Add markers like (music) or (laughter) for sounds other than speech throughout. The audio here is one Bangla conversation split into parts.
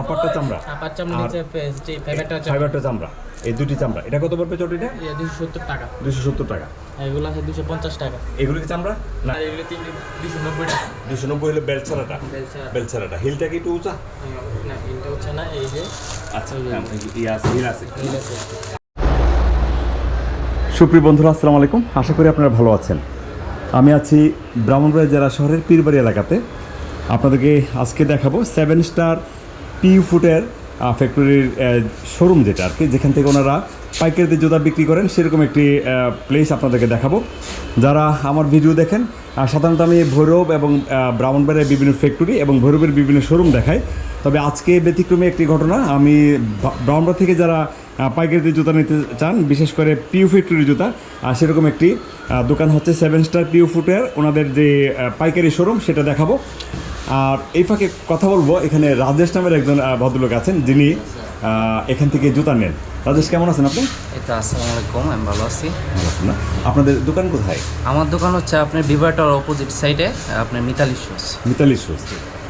আপারটা চামড়া। আপার চামড়া নিচে পেস্টি ফাইবারটা হচ্ছে ফাইবারটা চামড়া এই দুটি চামড়া। এটা কত পড়বে চটিটা দুশো সত্তর টাকা। দুশো সত্তর টাকা। এগুলো আছে দুশো পঞ্চাশ টাকা। এগুলো কি চামড়া? না। এগুলো তিনটে দুশো নব্বই টাকা। দুশো নব্বই হলো বেল ছাড়াটা। বেলচা বেল ছাড়াটা। হিলটা কি একটু উঁচা? না এই যে। আচ্ছা আছে হিল আছে। এই আছে। সুপ্রিয় বন্ধুরা আসসালামু আলাইকুম। আশা করি আপনারা ভালো আছেন। আমি আছি ব্রাহ্মণবাড়িয়া জেলা শহরের পীরবাড়ি এলাকাতে। আপনাদেরকে আজকে দেখাবো সেভেন স্টার পি ফুটের ফ্যাক্টরির শোরুম যেটা আর কি যেখান থেকে ওনারা পাইকারিতে জুতা বিক্রি করেন সেরকম একটি প্লেস আপনাদেরকে দেখাবো। যারা আমার ভিডিও দেখেন সাধারণত আমি ভৈরব এবং ব্রাহ্মণবাড়িয়ার বিভিন্ন ফ্যাক্টরি এবং ভৈরবের বিভিন্ন শোরুম দেখাই। তবে আজকে ব্যতিক্রমী একটি ঘটনা আমি বা- ব্রাহ্মণবাড়িয়া থেকে যারা পাইকারিতে জুতা নিতে চান বিশেষ করে পিউ ফ্যাক্টরি জুতা আহ, সেরকম একটি দোকান হচ্ছে সেভেন স্টার পিউ ফুটের ওনাদের যে পাইকারি শোরুম সেটা দেখাবো। আর এই ফাঁকে কথা বলব এখানে রাজেশ নামের একজন ভদ্রলোক আছেন যিনি এখান থেকে জুতা নেন। রাজেশ কেমন আছেন আপনি? এটা আসসালাম আলাইকুম আমি ভালো আছি। ভালো আছেন না? আপনাদের দোকান কোথায়? আমার দোকান হচ্ছে আপনার বিভাটার অপোজিট সাইডে আপনার মিতালি শুজ মিতালি শুজ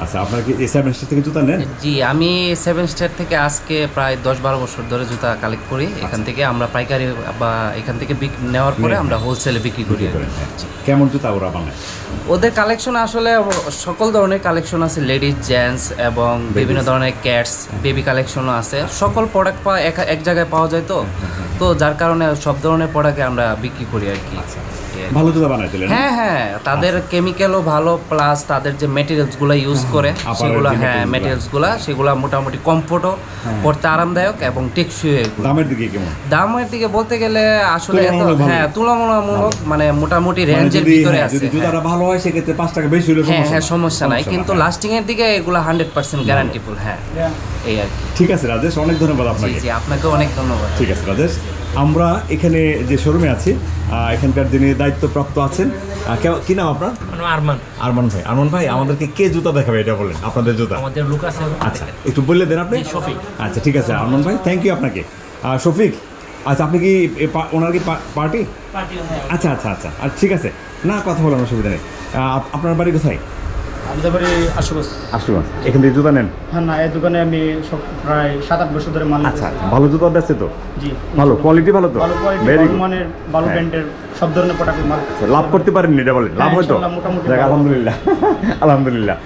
আচ্ছা আপনারা কি এই সেভেন স্টার থেকে জুতা নেন? জি আমি সেভেন স্টার থেকে আজকে প্রায় দশ বারো বছর ধরে জুতা কালেক্ট করি। এখান থেকে আমরা পাইকারি বা এখান থেকে নেওয়ার পরে আমরা হোলসেলে বিক্রি করি হ্যাঁ। কেমন জুতা ওরা বানায়? ওদের কালেকশন আসলে সকল ধরনের কালেকশন আছে লেডিস জেন্টস এবং বিভিন্ন ধরনের ক্যাটস বেবি কালেকশনও আছে। সকল প্রোডাক্ট পাওয়া এক জায়গায় পাওয়া যায় তো? তো যার কারণে সব ধরনের প্রোডাক্টে আমরা বিক্রি করি আর কি। আর কি। ভালো জুতা বানায় দিলেন হ্যাঁ? হ্যাঁ তাদের কেমিক্যালও ভালো প্লাস তাদের যে মেটেরিয়ালসগুলো ইউজ করে সেগুলো হ্যাঁ materials গুলা। মেটেরিয়ালসগুলা সেগুলো মোটামুটি কমফোর্টও পড়তে আরামদায়ক এবং টেকসই দামের দিকে কেমন? দামের দিকে বলতে গেলে আসলে এত হ্যাঁ তুলনামূলক মানে মোটামুটি মানে রেঞ্জের ভিতরে হ্যাঁ, আছে যদি হ্যাঁ। জুতাটা ভালো হয় সেক্ষেত্রে পাঁচ টাকা বেশি হলে হ্যাঁ হ্যাঁ সমস্যা নাই। কিন্তু হ্যাঁ। লাস্টিং এর দিকে এগুলো হান্ড্রেড পার্সেন্ট গ্যারান্টিফুল হ্যাঁ এই আর কি। ঠিক আছে রাজেশ অনেক ধন্যবাদ আপনাকে। জি আপনাকে অনেক ধন্যবাদ। ঠিক আছে রাজেশ। আমরা এখানে যে শোরুমে আছি এখানকার যিনি দায়িত্বপ্রাপ্ত আছেন কি নাম আপনার? আরমান। আরমান ভাই। আরমান ভাই আমাদেরকে কে জুতা দেখাবে এটা বলেন আপনাদের জুতা? আমাদের লুক আচ্ছা একটু বললে দেন আপনি? শফিক। আচ্ছা ঠিক আছে আরমান ভাই থ্যাংক ইউ আপনাকে। শফিক আচ্ছা আপনি কি ওনার কি পার্টি আচ্ছা আচ্ছা আচ্ছা আর ঠিক আছে না কথা বলার অসুবিধা নেই। আপনার বাড়ি কোথায়? আমাদের বাড়ি আশুগঞ্জ। আসুন এখান থেকে জুতা নেন? হ্যাঁ না এই দোকানে আমি সব প্রায় সাত আট বছর ধরে মাল আচ্ছা ভালো জুতা তো? জি। ভালো কোয়ালিটি ভালো তো? ভালো কোয়ালিটি ভালো মানের ভালো হ্যাঁ। ব্র্যান্ডের সব ধরনের প্রোডাক্ট মাল লাভ করতে এটা বলেন। লাভ হ্যাঁ, হয়তো মোটামুটি আলহামদুলিল্লাহ। (laughs) আলহামদুলিল্লাহ।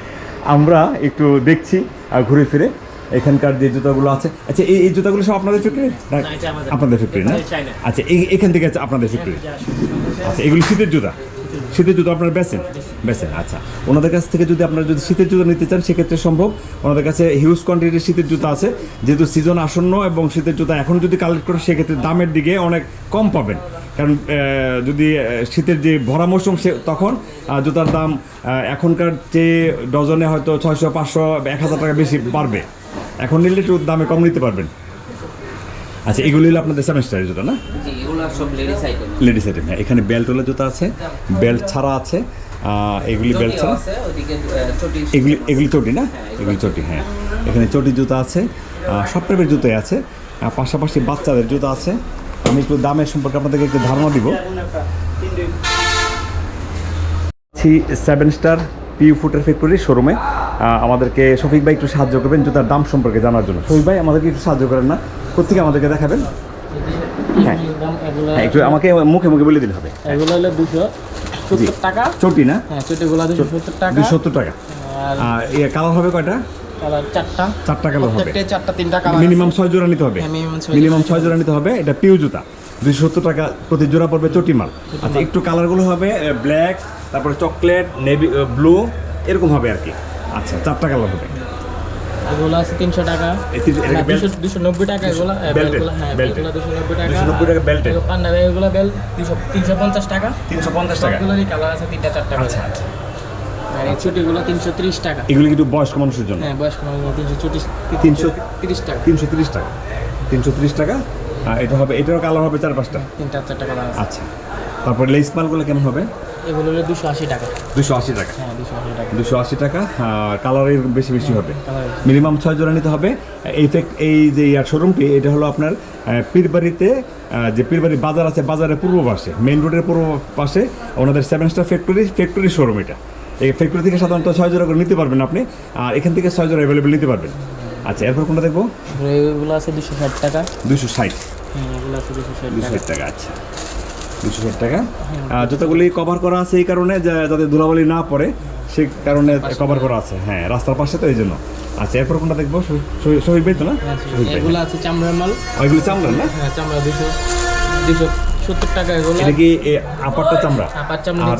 আমরা একটু দেখছি আহ, ঘুরে ফিরে এখানকার যে জুতাগুলো আছে। আচ্ছা এই এই জুতাগুলো সব আপনাদের ফ্যাক্টরি না, এটা আমাদের। আপনাদের ফ্যাক্টরি না? আচ্ছা এই- এখান থেকে আপনাদের ফ্যাক্টরি আচ্ছা এগুলো শীতের জুতা? শীতের জুতো। আপনারা বেচেন? বেচেন আচ্ছা। ওনাদের কাছ থেকে যদি আপনারা যদি শীতের জুতো নিতে চান সেক্ষেত্রে সম্ভব। ওনাদের কাছে হিউজ কোয়ান্টিটির শীতের জুতো আছে। যেহেতু সিজন আসন্ন এবং শীতের জুতো এখন যদি কালেক্ট করেন সেক্ষেত্রে দামের দিকে অনেক কম পাবেন। কারণ যদি শীতের যে ভরা মৌসুম সে তখন জুতার দাম এখনকার চেয়ে ডজনে হয়তো ছয়শো পাঁচশো এক হাজার টাকা বেশি বাড়বে। এখন নিলে একটু দামে কম নিতে পারবেন। আচ্ছা এগুলি হলো আপনাদের সেমেস্টারের জুতো না? লেডিস আইটেম হ্যাঁ এখানে বেল্ট ওলা জুতা আছে। বেল্ট ছাড়া আছে। এগুলি বেল্ট ছাড়া আছে এগুলি এগুলি চটি না? এগুলি চটি। হ্যাঁ। এখানে চটি জুতা আছে সব টাইপের জুতোই আছে পাশাপাশি বাচ্চাদের জুতো আছে। আমি একটু দামের সম্পর্কে আপনাদেরকে একটু ধারণা দিব। সেভেন স্টার পিউ ফুটের ফ্যাক্টরি শোরুমে আমাদেরকে শফিক ভাই একটু সাহায্য করবেন জুতার দাম সম্পর্কে জানার জন্য। শফিক ভাই আমাদেরকে একটু সাহায্য করেন না। কোথেকে আমাদেরকে দেখাবেন? হ্যাঁ। হ্যাঁ একটু আমাকে মুখে মুখে বলে দিলে হবে। এগুলো হলো দুশো। সত্তর টাকা। চটি না? হ্যাঁ চটিগুলো দুশো সত্তর টাকা। সত্তর টাকা। আর ইয়ে কালার হবে কয়টা? কালার চারটা। চারটা কালার হবে। চারটা তিনটা কালার মিনিমাম ছয় জোড়া নিতে হবে। হ্যাঁ, মিনিমাম ছয় জোড়া নিতে হবে। এটা পিউ জুতা। সত্তর টাকা প্রতি জোড়া পড়বে চটি মাল। আচ্ছা একটু কালারগুলো হবে ব্ল্যাক তারপরে চকলেট নেভি ব্লু এরকম হবে আর কি। আচ্ছা চারটা কালার হবে। এগুলো আছে তিনশো টাকা। তিন-? দুশো নব্বই টাকা এগুলো হ্যাঁ belted। দুশো নব্বই টাকা। 290 টাকা belted। আর এগুলো দুশো তিনশো পঞ্চাশ টাকা। তিনশো পঞ্চাশ টাকা। কালার আছে তিনটা চারটা করে। আচ্ছা আর এই ছুটিগুলো তিনশো ত্রিশ টাকা। এগুলি কিন্তু বয়স্ক মানুষের জন্য। হ্যাঁ বয়স্ক তিনশো চল্লিশ তিনশো তিরিশ টাকা। তিনশো তিরিশ টাকা। তিনশো তিরিশ টাকা। এটা হবে এটারও কালার হবে চার পাঁচটা। তিনটা চারটা কালার আছে। আচ্ছা। তারপর লেস মালগুলো কেমন হবে? এগুলো হলো দুশো আশি টাকা। দুশো আশি টাকা। হ্যাঁ দুশো আশি টাকা। টাকা কালারের বেশি বেশি হবে। মিনিমাম ছয় জোড়া নিতে হবে। এই এই যে ইয়ার শোরুমটি এটা হলো আপনার পীরবাড়িতে যে পীরবাড়ি বাজার আছে বাজারের পূর্ব পাশে মেইন রোডের পূর্ব পাশে ওনাদের seven star factory factory showroom এটা। এই ফ্যাক্টরি থেকে সাধারণত ছয় জোড়া করে নিতে পারবেন আপনি আর এখান থেকে ছয় জোড়া অ্যাভেলেবেল নিতে পারবেন। আচ্ছা এরপর কোনটা দেখব? এগুলো আছে দুশো ষাট টাকা। দুশো ষাট। হ্যাঁ দুশো ষাট টাকা আচ্ছা। দুশো ষাট টাকা। জুতাগুলি কভার করা আছে এই কারণে যাতে ধুলাবালি না পড়ে সেই কারণে কভার করা আছে। হ্যাঁ রাস্তার পাশে তো এই জন্য। আচ্ছা এরপর কোনটা দেখব? শহীদ- ভাই তো না? হ্যাঁ, এগুলো আছে চামড়ার মাল। ওইগুলো চামড়া না? হ্যাঁ চামড়া দুশো দুশো সত্তর টাকা এগুলো। এটা কি আপারটা চামড়া? আপার চামড়া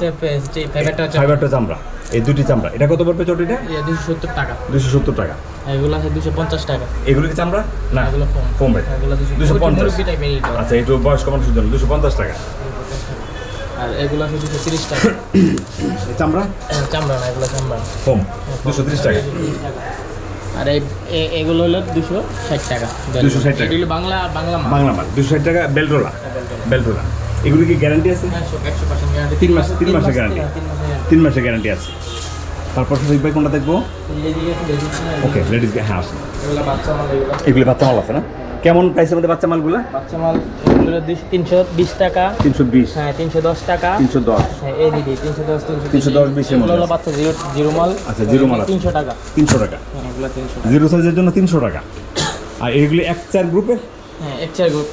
ফাইবারটা চামড়া। এই দুটি চামড়া। এটা কত পড়বে চটিটা? দুশো সত্তর টাকা। দুশো সত্তর টাকা। এগুলো আছে দুশো পঞ্চাশ টাকা। এগুলো কি চামড়া? না এগুলো ফোম। Foam rate. এগুলো দুশো দুশো পঞ্চাশ। আচ্ছা একটু বয়স্ক মানুষের জন্য দুশো পঞ্চাশ টাকা। আর এগুলো আছে দুশো তিরিশ টাকা। চামড়া? হ্যাঁ, চামড়া না এগুলো চামড়া। ফোম। দুশো তিরিশ টাকা। আর এগুলো হলো দুশো ষাট টাকা। 260 টাকা। এগুলো বাংলা বাংলা বাংলা মাল। দুশো ষাট টাকা বেলটোলা বেলটোলা এগুলো কি গ্যারান্টি আছে? একশো পার্সেন্ট গ্যারান্টি। তিন মাস- তিন মাসের guarantee। তিন মাসের গ্যারান্টি আছে। তারপর শহীদ ভাই কোনটা দেখব। ওকে লেডিস হ্যাঁ আসুন। এগুলো বাচ্চা মাল এগুলো এগুলি বাচ্চা মাল আছে না? কেমন প্রাইসের মধ্যে বাচ্চা মালগুলো বাচ্চা মাল দুশো তিনশো বিশ টাকা। তিনশো বিশ। হ্যাঁ তিনশো দশ টাকা। তিনশো দশ। হ্যাঁ এই দিদি তিনশো দশ তিনশো 310 20 এর মধ্যে এগুলো হলো বাচ্চা জিরো জিরো মাল। আচ্ছা, জিরো মাল তিনশো টাকা। তিনশো টাকা। হ্যাঁ জিরো সাইজের জন্য তিনশো টাকা। আর এগুলি এক চার গ্রুপের হ্যাঁ এক চার গ্রুপ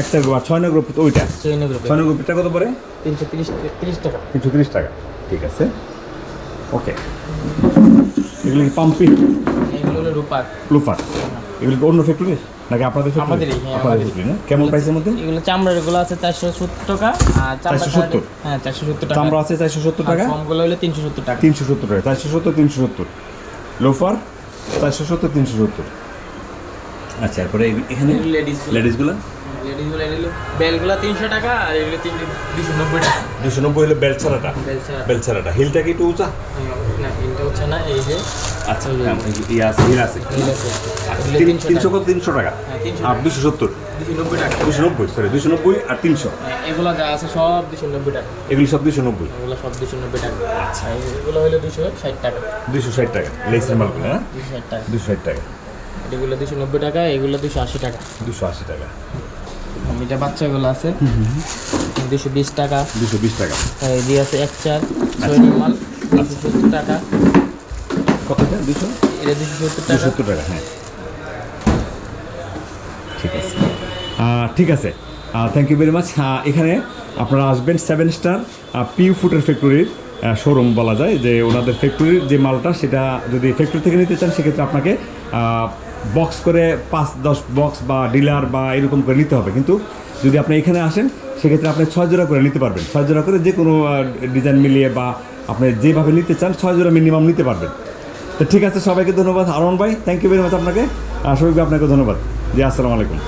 এক চার গ্রুপ আর ছয় নয় গ্রুপ ওইটা? চৈন গ্রুপে ছয় নয় গ্রুপটা কত পড়ে? তিনশো তিরিশ তিরিশ টাকা। তিনশো তিরিশ টাকা। ঠিক আছে? ওকে এগুলি কি পাম্পি? এগুলো হলো রূপার। এগুলি অন্য ফ্যাক্টরি নাকি আপনাদের আমাদেরই, হ্যাঁ, আপনাদের ফ্যাক্টরি না? কেমন প্রাইসের মধ্যে? এগুলো চামড়ার এগুলো আছে চারশো সত্তর টাকা আর চামড়া 470 হ্যাঁ চারশো সত্তর টাকা। চামড়া আছে চারশো সত্তর টাকা? ফর্মগুলো হলো তিনশো সত্তর টাকা। তিনশো সত্তর টাকা। চারশো সত্তর তিনশো সত্তর। লোফার চারশো সত্তর তিনশো সত্তর। আচ্ছা এরপরে এখানে লেডিস লেডিসগুলো এগুলো বেলগুলো তিনশো টাকা আর এগুলো তিনশো দুশো নব্বই টাকা। দুশো নব্বই হলো বেল ছাড়াটা? বেল ছাড়াটা। হিলটা কি একটু উঁচা? না হিলটা হচ্ছে না এই যে। আচ্ছা ইয়ে আছে হিল আছে। হিল আছে। তিনশো টাকা কত? তিনশো টাকা। হ্যাঁ আর দুশো সত্তর। দুশো নব্বই সরি দুশো নব্বই আর তিনশো। হ্যাঁ, এগুলো যা আছে সব দুশো নব্বই টাকা। এগুলি সব দুশো নব্বই। এগুলো সব দুশো নব্বই টাকা। আচ্ছা। এগুলো হলো দুশো ষাট টাকা। দুশো ষাট টাকা। লেসের মালগুলো হ্যাঁ? দুশো ষাট টাকা। দুশো ষাট টাকা। এগুলো দুশো নব্বই টাকা এগুলো দুশো আশি টাকা। দুশো আশি টাকা। এটা বাচ্চাগুলো আছে। দুশো বিশ টাকা। দুশো বিশ টাকা। এই আছে এক চার। ছয় মাল দুশো সত্তর টাকা। কত দুশো এটা দুশো সত্তর টাকা। সত্তর টাকা হ্যাঁ। ঠিক আছে। ঠিক আছে। থ্যাংক ইউ ভেরি মাচ এখানে আপনারা আসবেন সেভেন স্টার পিউ ফুটের ফ্যাক্টরির শোরুম বলা যায় যে ওনাদের ফ্যাক্টরির যে মালটা সেটা যদি ফ্যাক্টরি থেকে নিতে চান সেক্ষেত্রে আপনাকে বক্স করে পাঁচ, দশ বক্স বা ডিলার বা এরকম করে নিতে হবে। কিন্তু যদি আপনি এখানে আসেন, সেক্ষেত্রে আপনি ছয় জোড়া করে নিতে পারবেন। ছয় জোড়া করে যে কোনো ডিজাইন মিলিয়ে বা আপনি যেভাবে নিতে চান, ছয় জোড়া মিনিমাম নিতে পারবেন। তো ঠিক আছে, সবাইকে ধন্যবাদ। আরমান ভাই থ্যাংক ইউ ভেরি মাচ আপনাকে। আর সবাইকে আপনাকে ধন্যবাদ। জি, আসসালামু আলাইকুম।